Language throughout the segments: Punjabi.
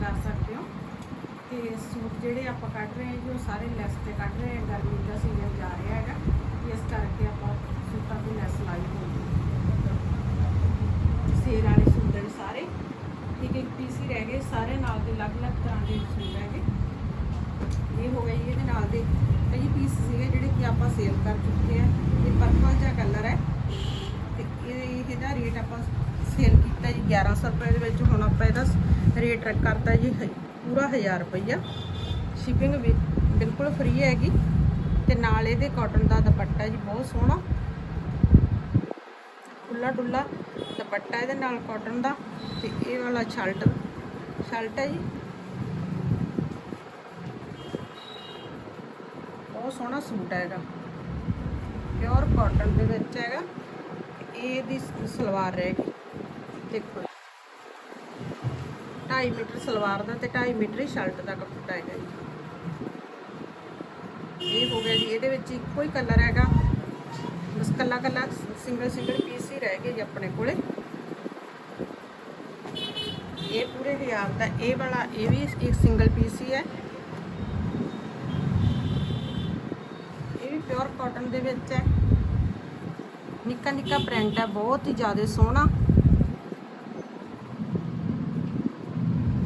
ਕਰ ਸਕਦੇ ਹੋ। ਤੇ ਸੂਟ ਜਿਹੜੇ ਆਪਾਂ ਕੱਢ ਰਹੇ ਹਾਂ ਜੀ, ਉਹ ਸਾਰੇ ਲੈਸ ਤੇ ਕੱਢ ਰਹੇ ਹਾਂ। ਗਰਮੀ ਦਾ ਸੀਜ਼ਨ ਜਾ ਰਿਹਾ ਹੈਗਾ। ਇਸ ਕਰਕੇ ਆਪਾਂ ਸੂਟਾਂ ਦੀ ਲੈਸ ਲਾਈ ਹੋਈ ਸੇਲ ਵਾਲੇ ਸੂਟ ਨੇ ਸਾਰੇ। ਇੱਕ ਇੱਕ ਪੀਸ ਹੀ ਰਹਿ ਗਏ। ਸਾਰੇ ਨਾਲ ਦੇ ਅਲੱਗ-ਅਲੱਗ ਤਰ੍ਹਾਂ ਦੇ ਸੂਟ ਹੈਗੇ ਇਹ ਹੋ ਗਈ ਇਹਦੇ ਨਾਲ ਦੇ। ਕਈ ਪੀਸ ਸੀਗੇ ਜਿਹੜੇ ਕਿ ਆਪਾਂ ਸੇਲ ਕਰ ਚੁੱਕੇ ਆ ਇਹ ਪਰਪਲ ਜਿਹਾ ਕਲਰ ਹੈ। ਤੇ ਇਹ ਇਹਦਾ ਰੇਟ ਆਪਾਂ ਕੀਤਾ ਜੀ 1100 ਰੁਪਏ ਦੇ ਵਿੱਚ ਹੁਣ ਆਪਾਂ ਇਹਦਾ ਰੇਟ ਕਰਤਾ ਜੀ, ਹ- ਪੂਰਾ 1000 ਰੁਪਈਆ। ਸ਼ਿਪਿੰਗ ਵੀ ਬਿਲਕੁਲ ਫ੍ਰੀ ਹੈਗੀ ਤੇ ਨਾਲ ਇਹਦੇ ਕਾਟਨ ਦਾ ਦੁਪੱਟਾ ਜੀ, ਬਹੁਤ ਸੋਹਣਾ। ਖੁੱਲਾ ਡੁੱਲਾ ਦੁਪੱਟਾ ਇਹਦੇ ਨਾਲ ਕਾਟਨ ਦਾ ਤੇ ਇਹ ਵਾਲਾ ਸ਼ਲਟ ਸ਼ਲਟ ਹੈ ਜੀ। ਬਹੁਤ ਸੋਹਣਾ ਸੂਟ ਹੈਗਾ ਪਿਓਰ ਕਾਟਨ ਦੇ ਵਿੱਚ ਹੈਗਾ ਤੇ ਇਹਦੀ ਸ- ਸਲਵਾਰ ਰਹੇਗੀ ਦੇਖੋ 2.5 ਮੀਟਰ ਸਲਵਾਰ ਦਾ ਤੇ 2.5 ਮੀਟਰ ਹੀ ਸ਼ਰਟ ਦਾ ਕੱਪੜਾ ਹੈਗਾ ਜੀ। ਇਹ ਹੋ ਗਿਆ ਜੀ, ਇਹਦੇ ਵਿੱਚ ਇੱਕੋ ਹੀ ਕਲਰ ਹੈਗਾ। ਬਸ ਕੱਲਾ ਕੱਲਾ ਸਿੰਗਲ ਸਿੰਗਲ ਪੀਸ ਹੀ ਰਹਿ ਗਏ ਜੀ ਆਪਣੇ ਕੋਲੇ। ਇਹ ਪੂਰੇ ਹਜ਼ਾਰ ਦਾ, ਇਹ ਵਾਲਾ ਇਹ ਵੀ ਇੱਕ ਸਿੰਗਲ ਪੀਸ ਹੀ ਹੈ। ਇਹ ਵੀ ਪਿਓਰ ਕਾਟਨ ਦੇ ਵਿੱਚ ਹੈ। ਨਿੱਕਾ ਨਿੱਕਾ ਪ੍ਰਿੰਟ ਹੈ, ਬਹੁਤ ਹੀ ਜ਼ਿਆਦਾ ਸੋਹਣਾ।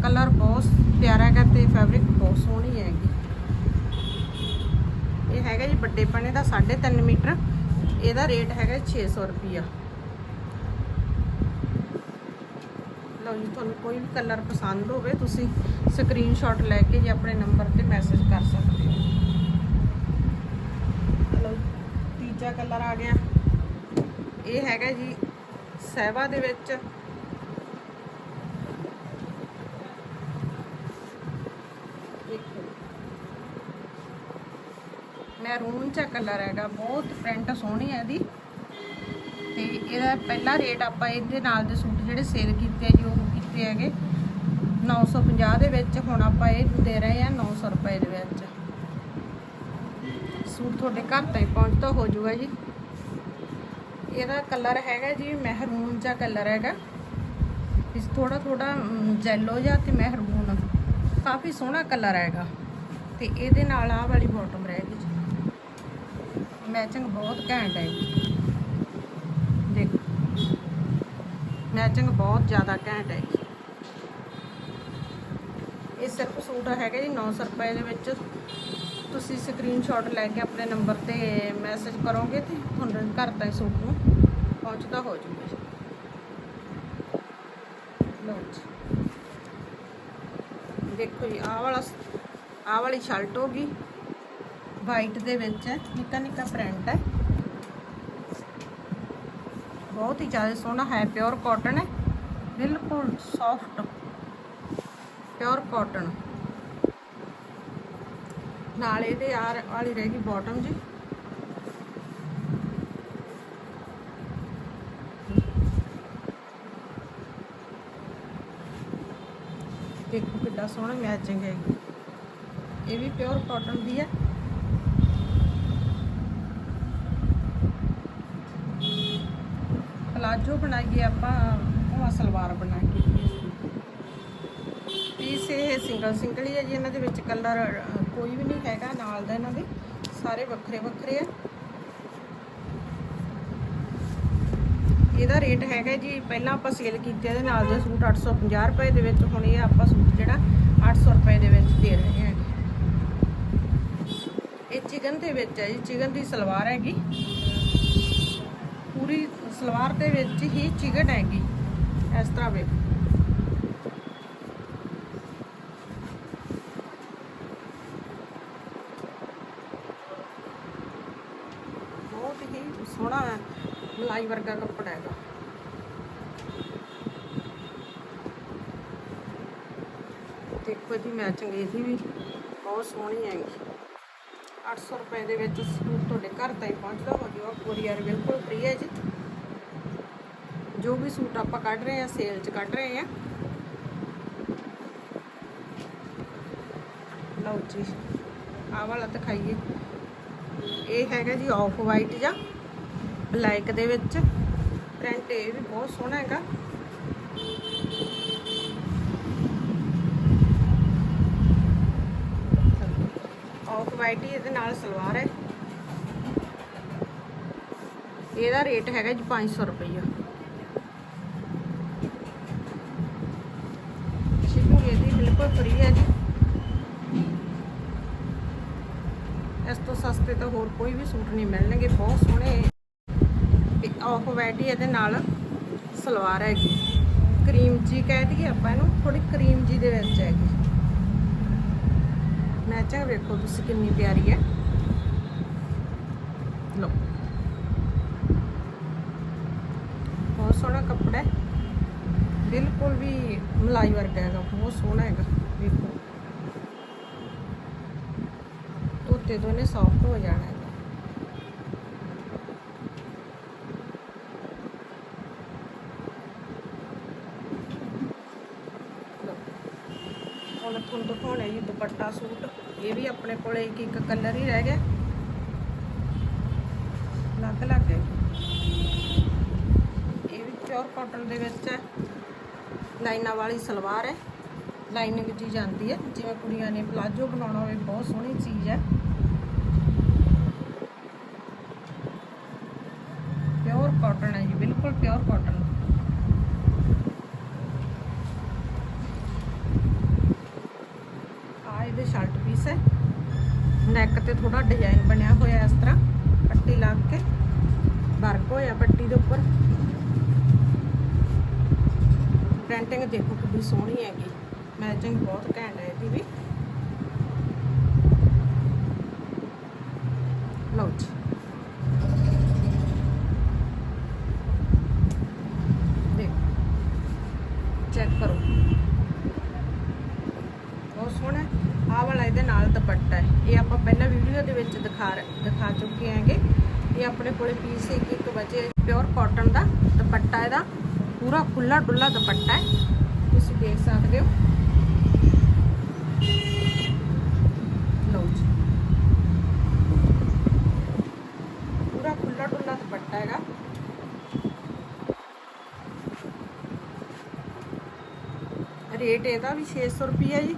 ਕਲਰ ਬਹੁਤ ਪਿਆਰਾ ਹੈਗਾ ਤੇ ਫੈਬਰਿਕ ਬਹੁਤ ਸੋਹਣੀ ਹੈਗੀ। ਇਹ ਹੈਗਾ ਜੀ ਵੱਡੇ ਪਣੇ ਦਾ 3.5 ਮੀਟਰ। ਇਹਦਾ ਰੇਟ ਹੈਗਾ 600 ਰੁਪਿਆ ਲਓ ਜੀ, ਤੁਹਾਨੂੰ ਕੋਈ ਵੀ ਕਲਰ ਪਸੰਦ ਹੋਵੇ, ਤੁਸੀਂ ਸਕਰੀਨਸ਼ਾਟ ਲੈ ਕੇ ਜੀ ਆਪਣੇ ਨੰਬਰ ਤੇ ਮੈਸੇਜ ਕਰ ਸਕਦੇ ਹੋ। ਲਓ ਤੀਜਾ ਕਲਰ ਆ ਗਿਆ। ਇਹ ਹੈਗਾ ਜੀ ਸਹਿਵਾ ਦੇ ਵਿੱਚ ਦੇਖੋ ਮੈਰੂਨ ਚ ਕਲਰ ਹੈਗਾ, ਬਹੁਤ ਪ੍ਰਿੰਟ ਸੋਹਣੀ ਹੈ ਇਹਦੀ। ਤੇ ਇਹਦਾ ਪਹਿਲਾ ਰੇਟ ਆਪਾਂ ਇਹਦੇ ਨਾਲ ਦੇ ਸੂਟ ਜਿਹੜੇ ਸੇਲ ਕੀਤੇ ਆ ਜੀ, ਉਹ ਕੀਤੇ ਹੈਗੇ 950 ਦੇ ਵਿੱਚ। ਹੁਣ ਆਪਾਂ ਇਹ ਦੇ ਰਹੇ ਆ 900 ਰੁਪਏ ਦੇ ਵਿੱਚ। ਸੂਟ ਤੁਹਾਡੇ ਘਰ ਤੱਕ ਪਹੁੰਚਦਾ ਹੋ ਜਾਊਗਾ ਜੀ। ਇਹਦਾ ਕਲਰ ਹੈਗਾ ਜੀ ਮਹਿਰੂਨ ਜਿਹਾ ਕਲਰ ਹੈਗਾ। ਇਸ ਥੋੜਾ ਥੋੜਾ ਜੈਲੋ ਜਿਹਾ ਤੇ ਮਹਿਰੂਨ। ਕਾਫੀ ਸੋਹਣਾ ਕਲਰ ਹੈਗਾ। ਤੇ ਇਹਦੇ ਨਾਲ ਆਹ ਵਾਲੀ ਬਾਟਮ ਰਹੇਗੀ ਜੀ ਮੈਚਿੰਗ ਬਹੁਤ ਘੈਂਟ ਹੈ ਦੇਖੋ, ਮੈਚਿੰਗ ਬਹੁਤ ਜ਼ਿਆਦਾ ਘੈਂਟ ਹੈ ਇਹ ਸਿਰਫ ਸੂਟ ਹੈਗਾ ਜੀ 900 ਰੁਪਏ ਦੇ ਵਿੱਚ। ਤੁਸੀਂ ਸਕਰੀਨਸ਼ਾਟ ਲੈ ਕੇ ਆਪਣੇ ਨੰਬਰ ਤੇ ਮੈਸੇਜ ਕਰੋਗੇ ਤੇ ਤੁਹਾਨੂੰ ਘਰ ਤੱਕ ਸੂਟ ਨੂੰ। ਪਹੁੰਚਦਾ ਹੋ ਜਾਊਗਾ ਜੀ। ਜੀ। ਦੇਖੋ ਜੀ, ਆਹ ਵਾਲਾ ਆਹ ਵਾਲੀ ਸ਼ਰਟ ਹੋ ਗਈ। ਵਾਈਟ ਦੇ ਵਿੱਚ ਹੈ, ਨਿੱਕਾ ਨਿੱਕਾ ਪ੍ਰਿੰਟ ਹੈ। ਬਹੁਤ ਹੀ ਜ਼ਿਆਦਾ ਸੋਹਣਾ ਹੈ ਪਿਓਰ ਕਾਟਨ ਹੈ। ਬਿਲਕੁਲ ਸੌਫਟ ਪਿਓਰ ਕਾਟਨ ਨਾਲ ਇਹਦੇ ਆਰ ਵਾਲੀ ਰਹੇਗੀ ਬਾਟਮ ਜੀ। ਦੇਖੋ ਕਿੱਡਾ ਸੋਹਣਾ ਮੈਚਿੰਗ ਹੈ ਇਹ। ਵੀ ਪਿਓਰ ਕਾਟਨ ਦੀ ਹੈ। ਪਲਾਜੋ ਬਣਾਈਏ ਆਪਾਂ, ਉਹ ਸਲਵਾਰ ਬਣਾ ਕੇ ਪੀਸ ਇਹ ਸਿੰਗਲ ਸਿੰਗਲ ਹੀ ਹੈ ਜੀ, ਇਹਨਾਂ ਦੇ ਵਿੱਚ ਕਲਰ ਕੋਈ ਵੀ ਨਹੀਂ ਹੈਗਾ ਨਾਲ ਦਾ ਇਹਨਾਂ ਦੇ, ਸਾਰੇ ਵੱਖਰੇ ਵੱਖਰੇ ਆ। ਇਹਦਾ ਰੇਟ ਹੈਗਾ ਜੀ, ਪਹਿਲਾਂ ਆਪਾਂ ਸੇਲ ਕੀਤੇ ਇਹਦੇ ਨਾਲ ਦੇ ਸੂਟ 850 ਰੁਪਏ ਦੇ ਵਿੱਚ, ਹੁਣ ਇਹ ਆਪਾਂ ਸੂਟ ਜਿਹੜਾ 800 ਰੁਪਏ ਦੇ ਵਿੱਚ ਦੇ ਰਹੇ ਹਾਂ ਇਹ ਚਿਕਨ ਦੇ ਵਿੱਚ ਹੈ ਜੀ, ਚਿਕਨ ਦੀ ਸਲਵਾਰ ਹੈਗੀ। ਪੂਰੀ ਸਲਵਾਰ ਦੇ ਵਿੱਚ ਹੀ ਚਿਕਨ ਹੈਗੀ, ਇਸ ਤਰ੍ਹਾਂ ਵੇਖ। ਬਹੁਤ ਹੀ ਸੋਹਣਾ ਹੈ ਮਲਾਈ ਵਰਗਾ ਕੱਪੜਾ ਹੈਗਾ। ਦੇਖੋ ਜੀ ਮੈਚਿੰਗ ਇਹਦੀ ਵੀ ਬਹੁਤ ਸੋਹਣੀ ਹੈਗੀ। 800 ਰੁਪਏ ਦੇ ਵਿੱਚ ਸੂਟ ਤੁਹਾਡੇ ਘਰ ਤਾਈਂ ਪਹੁੰਚਦਾ ਹੋ ਜਾਊਗਾ ਕੋਰੀਅਰ ਬਿਲਕੁਲ ਫ੍ਰੀ ਹੈ ਜੀ। ਜੋ ਵੀ ਸੂਟ ਆਪਾਂ ਕੱਢ ਰਹੇ ਆ ਸੇਲ 'ਚ ਕੱਢ ਰਹੇ ਆ ਲਓ ਜੀ, ਆਹ ਵਾਲਾ ਦਿਖਾਈਏ। ਇਹ ਹੈਗਾ ਜੀ ਆਫ ਵਾਈਟ ਜਾਂ ਬਲੈਕ ਦੇ ਵਿੱਚ। ਪ੍ਰਿੰਟ ਇਹ ਵੀ ਬਹੁਤ ਸੋਹਣਾ ਹੈਗਾ। ਵਾਈਟ ਹੀ ਇਹਦੇ ਨਾਲ ਸਲਵਾਰ ਹੈ। ਇਹਦਾ ਰੇਟ ਹੈਗਾ ਜੀ 500 ਰੁਪਈਆ ਸ਼ਿਪਿੰਗ ਇਹਦੀ ਬਿਲਕੁਲ ਫ੍ਰੀ ਹੈ ਜੀ ਇਸ ਤੋਂ ਤਾਂ ਹੋਰ ਕੋਈ ਵੀ ਸੂਟ ਨਹੀਂ ਮਿਲਣਗੇ। ਬਹੁਤ ਸੋਹਣੇ ਤੇ ਆਫ ਵਾਈਟ ਹੀ ਇਹਦੇ ਨਾਲ ਸਲਵਾਰ ਹੈਗੀ। ਕਰੀਮ ਜੀ ਕਹਿ ਦਈਏ ਆਪਾਂ ਇਹਨੂੰ ਥੋੜੀ ਕਰੀਮ ਜੀ ਦੇ ਵਿੱਚ ਹੈਗੀ। ਮੈਚਿੰਗ ਵੇਖੋ ਤੁਸੀਂ ਕਿੰਨੀ ਪਿਆਰੀ ਹੈ। ਲਓ। ਬਹੁਤ ਸੋਹਣਾ ਕੱਪੜਾ ਹੈ। ਬਿਲਕੁਲ ਵੀ ਮਲਾਈ ਵਰਗਾ ਹੈਗਾ, ਬਹੁਤ ਸੋਹਣਾ ਹੈਗਾ। ਵੇਖੋ ਤੋਂ ਇਹਨੇ ਸੌਫਟ ਹੋ ਜਾਣਾ ਹੈਗਾ ਹੁਣ ਤੁਹਾਨੂੰ ਦਿਖਾਉਣਾ ਜੀ ਦੁਪੱਟਾ ਸੂਟ। ਇਹ ਵੀ ਆਪਣੇ ਕੋਲੇ ਇੱਕ ਇੱਕ ਕਲਰ ਹੀ ਰਹਿ ਗਿਆ। ਲੱਗ ਲੱਗ ਇਹ ਵੀ ਪਿਓਰ ਕਾਟਨ ਦੇ ਵਿੱਚ ਹੈ। ਲਾਈਨਾਂ ਵਾਲੀ ਸਲਵਾਰ ਹੈ। ਲਾਈਨਿੰਗ ਜੀ ਜਾਂਦੀ ਹੈ। ਜਿਵੇਂ ਕੁੜੀਆਂ ਨੇ ਪਲਾਜੋ ਬਣਾਉਣਾ ਹੋਵੇ, ਬਹੁਤ ਸੋਹਣੀ ਚੀਜ਼ ਹੈ ਪਿਓਰ ਕਾਟਨ ਹੈ ਜੀ ਬਿਲਕੁਲ ਪਿਓਰ ਕਾਟਨ ਆ ਇਹਦੇ ਸ਼ਰਟ ਪੀਸ ਹੈ। ਨੈਕ ਤੇ ਥੋੜਾ ਡਿਜ਼ਾਈਨ ਬਣਿਆ ਹੋਇਆ ਇਸ ਤਰ੍ਹਾਂ। ਪੱਟੀ ਲਾ ਕੇ ਵਰਕ ਹੋਇਆ ਪੱਟੀ ਦੇ ਉੱਪਰ। ਪ੍ਰਿੰਟਿੰਗ ਦੇਖੋ ਕਿੰਨੀ ਸੋਹਣੀ ਹੈਗੀ। ਮੈਚਿੰਗ ਬਹੁਤ ਘੈਂਟ ਹੈ ਇਹਦੀ ਵੀ ਲਓ ਜੀ ਦੇਖੋ ਚੈੱਕ ਕਰੋ ਬਹੁਤ ਸੋਹਣਾ ਹੈ। ਆਹ ਵਾਲਾ ਇਹਦੇ ਨਾਲ ਦੁਪੱਟਾ ਹੈ ਇਹ ਆਪਾਂ ਪਹਿਲਾਂ ਵੀਡੀਓ ਦੇ ਵਿੱਚ ਦਿਖਾ ਰ- ਦਿਖਾ ਚੁੱਕੇ ਹੈਗੇ ਇਹ ਆਪਣੇ ਕੋਲੇ ਪੀਸ ਇੱਕ ਇੱਕ ਵਜੇ ਪਿਓਰ ਕਾਟਨ ਦਾ ਦੁਪੱਟਾ ਇਹਦਾ। ਪੂਰਾ ਖੁੱਲਾ ਡੁੱਲਾ ਦੁਪੱਟਾ ਹੈ। ਤੁਸੀਂ ਦੇਖ ਸਕਦੇ ਹੋ। ਲਓ ਜੀ। ਪੂਰਾ ਖੁੱਲਾ ਡੁੱਲਾ ਦੁਪੱਟਾ ਹੈਗਾ। ਰੇਟ ਇਹਦਾ ਵੀ 600 ਰੁਪਈਆ ਜੀ।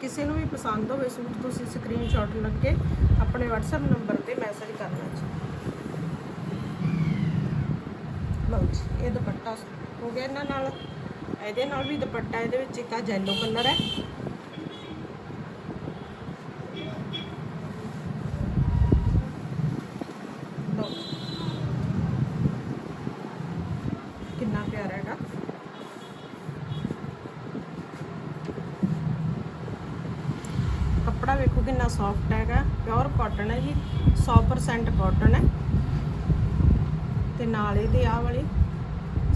ਕਿਸੇ ਨੂੰ ਵੀ ਪਸੰਦ ਹੋਵੇ ਸੂਟ, ਤੁਸੀਂ ਸਕਰੀਨਸ਼ਾਟ ਲੱਗ। ਕੇ ਆਪਣੇ WhatsApp ਨੰਬਰ ਤੇ ਮੈਸੇਜ ਕਰਨਾ ਜੀ। ਲਓ ਜੀ, ਇਹ ਦੁਪੱਟਾ ਹੋ ਗਿਆ ਇਹਨਾਂ ਨਾਲ। ਇਹਦੇ ਨਾਲ ਵੀ ਦੁਪੱਟਾ, ਇਹਦੇ ਵਿੱਚ ਇੱਕ ਆ yellow ਕਲਰ ਹੈ ਲਓ ਜੀ। ਕਿੰਨਾ ਪਿਆਰਾ ਹੈਗਾ ਕੱਪੜਾ ਵੇਖੋ ਕਿੰਨਾ ਸੌਫਟ ਹੈਗਾ ਪਿਓਰ ਕਾਟਨ ਹੈ ਜੀ 100% ਕਾਟਨ ਹੈ। ਤੇ ਨਾਲ ਇਹਦੇ ਆਹ ਵਾਲੀ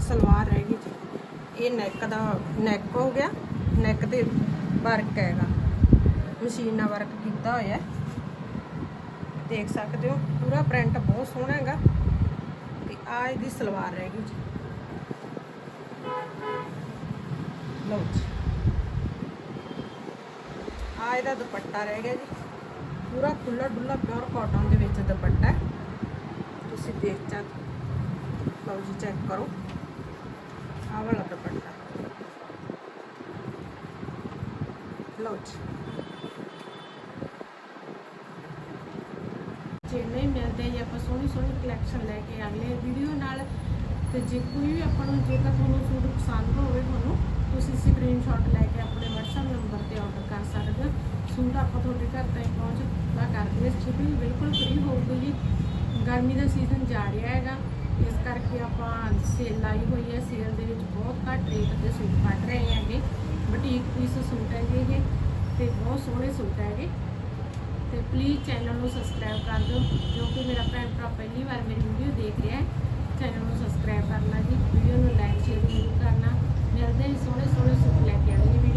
ਸਲਵਾਰ ਰਹਿ ਗਈ ਜੀ। ਇਹ ਨੈਕ ਦਾ ਨੈਕ ਹੋ ਗਿਆ ਨੈਕ ਤੇ ਵਰਕ ਹੈਗਾ। ਮਸ਼ੀਨ ਨਾਲ ਵਰਕ ਕੀਤਾ ਹੋਇਆ ਦੇਖ ਸਕਦੇ ਹੋ, ਪੂਰਾ ਪ੍ਰਿੰਟ ਬਹੁਤ ਸੋਹਣਾ ਹੈਗਾ। ਤੇ ਆ ਇਹਦੀ ਸਲਵਾਰ ਰਹਿ ਗਈ ਜੀ। ਲਓ ਜੀ। ਆ ਇਹਦਾ ਦੁਪੱਟਾ ਰਹਿ ਗਿਆ ਜੀ। ਪੂਰਾ ਖੁੱਲਾ ਡੁੱਲਾ ਪਿਓਰ ਕਾਟਨ ਦੇ ਵਿੱਚ ਦੁਪੱਟਾ ਤੁਸੀਂ ਦੇਖ ਚਾ ਲਓ ਜੀ ਚੈੱਕ ਕਰੋ। ਆਹ ਵਾਲਾ ਦੁਪੱਟਾ। ਲਓ ਜੀ। ਜੇ ਮਿਲਦੇ ਜਾਂ, ਆਪਾਂ ਸੋਹਣੀ ਸੋਹਣੀ ਕਲੈਕਸ਼ਨ ਲੈ ਕੇ ਅਗਲੇ ਵੀਡੀਓ ਨਾਲ ਤੇ ਜੇ ਕੋਈ ਵੀ ਆਪਾਂ ਨੂੰ ਜੇਕਰ ਤੁਹਾਨੂੰ ਸੂਟ ਪਸੰਦ ਹੋਵੇ ਤੁਹਾਨੂੰ, ਤੁਸੀਂ ਸਕਰੀਨਸ਼ਾਟ ਲੈ ਨੰਬਰ ਤੇ ਆਰਡਰ ਕਰ ਸਕਦੇ ਹੋ। ਸੂਟ ਆਪਾਂ ਤੁਹਾਡੇ ਘਰ ਤਾਈਂ ਪਹੁੰਚਦਾ ਕਰ ਦਿੰਦੇ ਸ਼ਿਪਿੰਗ ਬਿਲਕੁਲ ਫ੍ਰੀ ਹੋਊਗੀ ਜੀ। ਗਰਮੀ ਦਾ ਸੀਜ਼ਨ ਜਾ ਰਿਹਾ ਹੈਗਾ। ਇਸ ਕਰਕੇ ਆਪਾਂ ਸੇਲ ਲਾਈ ਹੋਈ ਹੈ। ਸੇਲ ਦੇ ਵਿੱਚ ਬਹੁਤ ਘੱਟ ਰੇਟ ਤੇ ਸੂਟ ਕੱਢ ਰਹੇ ਹੈਗੇ। ਬਟੀਕ ਪੀਸ ਸੂਟ ਹੈਗੇ ਇਹ ਤੇ ਬਹੁਤ ਸੋਹਣੇ ਸੂਟ ਹੈਗੇ। ਤੇ ਪਲੀਜ਼ ਚੈਨਲ ਨੂੰ ਸਬਸਕ੍ਰਾਈਬ ਕਰ ਦਿਓ। ਜੋ ਕਿ ਮੇਰਾ ਭੈਣ ਭਰਾ ਪਹਿਲੀ ਵਾਰ ਮੇਰੀ ਵੀਡੀਓ ਦੇਖ ਰਿਹਾ ਹੈ ਚੈਨਲ ਨੂੰ ਸਬਸਕ੍ਰਾਈਬ ਕਰਨਾ ਜੀ। ਵੀਡੀਓ ਨੂੰ ਲਾਈਕ ਸ਼ੇਅਰ ਜ਼ਰੂਰ ਕਰਨਾ। ਮਿਲਦੇ ਸੋਹਣੇ ਸੋਹਣੇ ਸੂਟ ਲੈ ਕੇ ਆਵਾਂਗੇ।